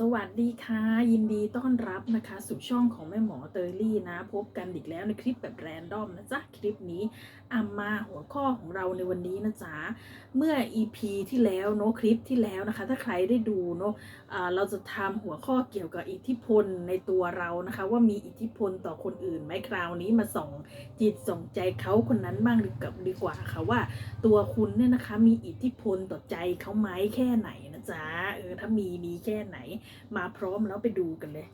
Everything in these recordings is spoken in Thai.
สวัสดีค่ะ ยินดีต้อนรับนะคะสู่ช่องของแม่หมอเตยลี่นะ พบกันอีกแล้วในคลิปแบบแรนดอมนะจ๊ะ คลิปนี้อามาหัวข้อของเราในวันนี้นะจ๊ะ เมื่อ EP ที่แล้วเนาะคลิปที่แล้วนะคะ ถ้าใครได้ดูเนาะเราจะทำหัวข้อเกี่ยวกับอิทธิพลในตัวเรานะคะ ว่ามีอิทธิพลต่อคนอื่นไหมคราวนี้มาส่องจิตส่องใจเขาคนนั้นบ้างดีกับดีกว่าค่ะว่า ตัวคุณเนี่ยนะคะมีอิทธิพลต่อใจเขาไหมแค่ไหน จ๊ะเออถ้ามีมีแค่ไหน มาพร้อมแล้วไปดูกันเลย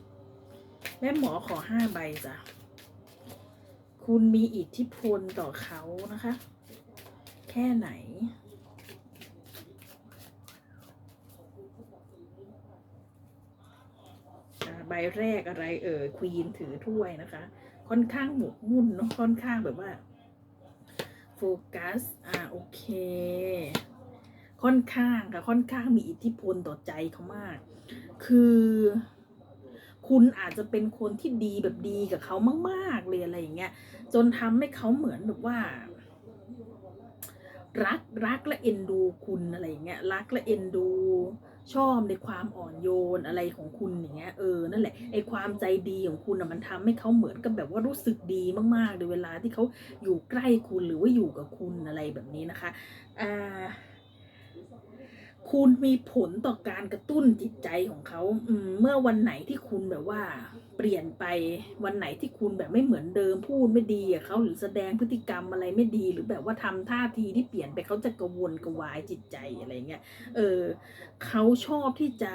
แม่หมอขอห้าใบจ้ะคุณมีอิทธิพลต่อเขานะคะ แค่ไหน ใบแรกอะไรเอ่ยควีนถือถ้วยนะคะ ค่อนข้างหมกมุ่นเนอะค่อนข้างแบบว่า โฟกัส อ่า โอเค ค่อนข้างค่ะค่อนข้างมีอิทธิพลต่อใจเขามาก คือ คุณอาจจะเป็นคนที่ดีแบบดีกับเขามาก ๆ เลยอะไรอย่างเงี้ย จนทำให้เขาเหมือนแบบว่า รักรักและเอ็นดูคุณอะไรอย่างเงี้ยรักและเอ็นดูชอบในความอ่อนโยนอะไรของคุณอย่างเงี้ยเออนั่นแหละไอความใจดีของคุณอะมันทำให้เขาเหมือนกับแบบว่ารู้สึกดีมากๆในเวลาที่เขาอยู่ใกล้คุณหรือว่าอยู่กับคุณอะไรแบบนี้นะคะอ่า คุณมีผลต่อการกระตุ้นจิตใจของเขาเมื่อวันไหนที่คุณแบบว่า เปลี่ยนไปวันไหนที่คุณแบบไม่เหมือนเดิมพูดไม่ดีกับเขาหรือแสดงพฤติกรรมอะไรไม่ดีหรือแบบว่าทำท่าทีที่เปลี่ยนไปเขาจะกระวนกระวายจิตใจอะไรเงี้ยเออเขาชอบที่จะ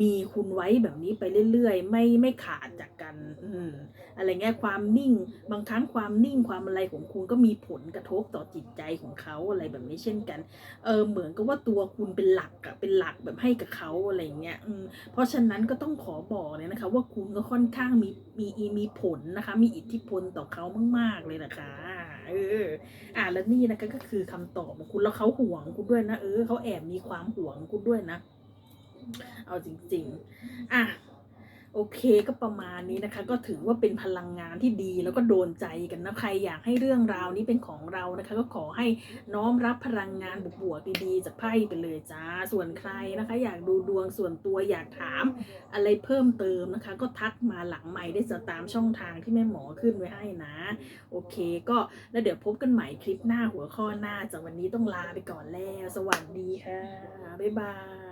มีคุณไว้แบบนี้ไปเรื่อยๆ ไม่ไม่ขาดจาก กันออะไรเงี้ยความนิ่ง บางครั้งความนิ่งความอะไรของคุณก็มีผลกระทบต่อจิตใจของเขาอะไรแบบนี้เช่นกัน เออเหมือนกับว่าตัวคุณเป็นหลักอะเป็นหลักแบบให้กับเขาอะไรเงี้ยเพราะฉะนั้นก็ต้องขอบอกเลยนะคะ ว่าคุณก็ค่อนข้างมีมีมีผลนะคะ มีอิทธิพลต่อเขามาก ๆเลยนะคะเอออ่าแล้วนี่นะคะก็คือคำตอบของคุณแล้วเขาห่วงคุณด้วยนะเออเขาแอบมีความห่วงคุณด้วยนะ เอาจริง ๆ อะ โอเคก็ประมาณนี้นะคะ ก็ถือว่าเป็นพลังงานที่ดีแล้วก็โดนใจกันนะใครอยากให้เรื่องราวนี้เป็นของเรานะคะ ก็ขอให้น้อมรับพลังงานบวกๆดีๆจากไพ่ไปเลยจ้าส่วนใครนะคะ อยากดูดวงส่วนตัวอยากถามอะไรเพิ่มเติมนะคะ ก็ทักมาหลังใหม่ได้จะตามช่องทางที่แม่หมอขึ้นไว้ให้นะ โอเค ก็แล้วเดี๋ยวพบกันใหม่คลิปหน้าหัวข้อหน้าจากวันนี้ต้องลาไปก่อนแล้ว สวัสดีค่ะบ๊ายบาย